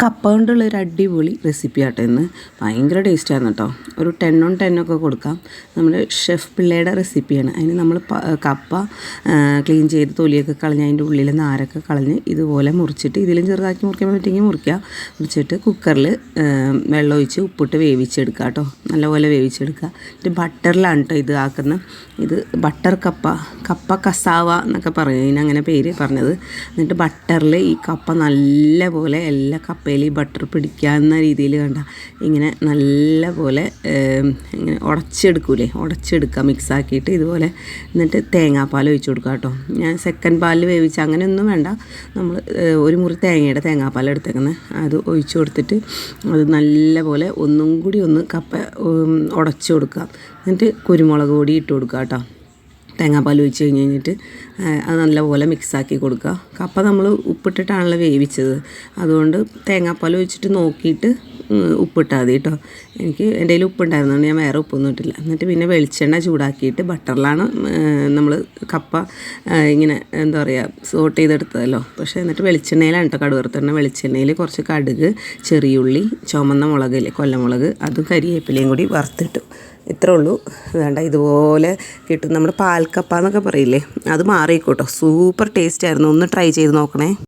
കപ്പ കൊണ്ടുള്ള ഒരു അടിപൊളി റെസിപ്പി ആട്ടോ ഇന്ന്. ഭയങ്കര ടേസ്റ്റാണ് കേട്ടോ ഒരു ടെൻ ഓൺ ടെൻ ഒക്കെ കൊടുക്കാം. നമ്മുടെ ഷെഫ് പിള്ളയുടെ റെസിപ്പിയാണ് അതിന് നമ്മൾ കപ്പ ക്ലീൻ ചെയ്ത് തൊലിയൊക്കെ കളഞ്ഞ് അതിന്റെ ഉള്ളിൽ നാരൊക്കെ കളഞ്ഞ് ഇതുപോലെ മുറിച്ചിട്ട് ഇതിലും ചെറുതാക്കി മുറിക്കാൻ പറ്റുമെങ്കിൽ മുറിക്കുക. മുറിച്ചിട്ട് കുക്കറിൽ വെള്ളം ഒഴിച്ച് ഉപ്പിട്ട് വേവിച്ചെടുക്കുക കേട്ടോ നല്ലപോലെ വേവിച്ചെടുക്കുക. എന്നിട്ട് ബട്ടറിലാണ് കേട്ടോ ഇത് ആക്കുന്ന ഇത് ബട്ടർ കപ്പ കപ്പ കസാവ എന്നൊക്കെ പറയും. ഇതിനങ്ങനെ പേര് പറഞ്ഞത്. എന്നിട്ട് ബട്ടറിൽ ഈ കപ്പ നല്ലപോലെ പോലെ എല്ലാ കപ്പയിൽ ബട്ടർ പിടിക്കാവുന്ന രീതിയിൽ കണ്ട. ഇങ്ങനെ നല്ല പോലെ ഇങ്ങനെ ഉടച്ചെടുക്കൂലേ? ഉടച്ചെടുക്കുക മിക്സാക്കിയിട്ട് ഇതുപോലെ എന്നിട്ട് തേങ്ങാപ്പാൽ ഒഴിച്ചു കൊടുക്കുക കേട്ടോ. ഞാൻ സെക്കൻഡ് പാലിൽ വേവിച്ച് അങ്ങനെയൊന്നും വേണ്ട. നമ്മൾ ഒരു മുറി തേങ്ങയുടെ തേങ്ങാപ്പാൽ എടുത്തേക്കുന്നത് അത് ഒഴിച്ചു കൊടുത്തിട്ട് അത് നല്ല പോലെ ഒന്നും കൂടി ഒന്ന് കപ്പ ഉടച്ചു കൊടുക്കുക എന്നിട്ട് കുരുമുളക് പൊടി ഇട്ട് കൊടുക്കുക കേട്ടോ. തേങ്ങാപ്പാൽ ഒഴിച്ച് കഴിഞ്ഞ് കഴിഞ്ഞിട്ട് അത് നല്ലപോലെ മിക്സാക്കി കൊടുക്കുക. കപ്പ നമ്മൾ ഉപ്പിട്ടിട്ടാണല്ലോ വേവിച്ചത്. അതുകൊണ്ട് തേങ്ങാപ്പാൽ ഒഴിച്ചിട്ട് നോക്കിയിട്ട് ഉപ്പിട്ടാൽ മതി കേട്ടോ. എനിക്ക് എന്റെ കയ്യിൽ ഉപ്പുണ്ടായിരുന്നതുകൊണ്ട് ഞാൻ വേറെ ഉപ്പൊന്നും ഇട്ടില്ല. എന്നിട്ട് പിന്നെ വെളിച്ചെണ്ണ ചൂടാക്കിയിട്ട് ബട്ടറിലാണ് നമ്മൾ കപ്പ ഇങ്ങനെ എന്താ പറയുക സോട്ട് ചെയ്തെടുത്തതല്ലോ. പക്ഷേ എന്നിട്ട് വെളിച്ചെണ്ണയിലാണ് കേട്ടോ കടുക് വറുത്തിടണ വെളിച്ചെണ്ണയിൽ കുറച്ച് കടുക് ചെറിയുള്ളി ചുമന്ന മുളകില്ലേ കൊല്ലമുളക് അതും കരിവേപ്പിലയും കൂടി വറുത്തിട്ടു. ഇത്രേ ഉള്ളൂ. വേണ്ട ഇതുപോലെ കിട്ടും. നമ്മുടെ പാൽക്കപ്പ എന്നൊക്കെ പറയില്ലേ അത് മാറിക്കോട്ടോ. സൂപ്പർ ടേസ്റ്റ് ആയിരുന്നു. ഒന്ന് ട്രൈ ചെയ്ത് നോക്കണേ.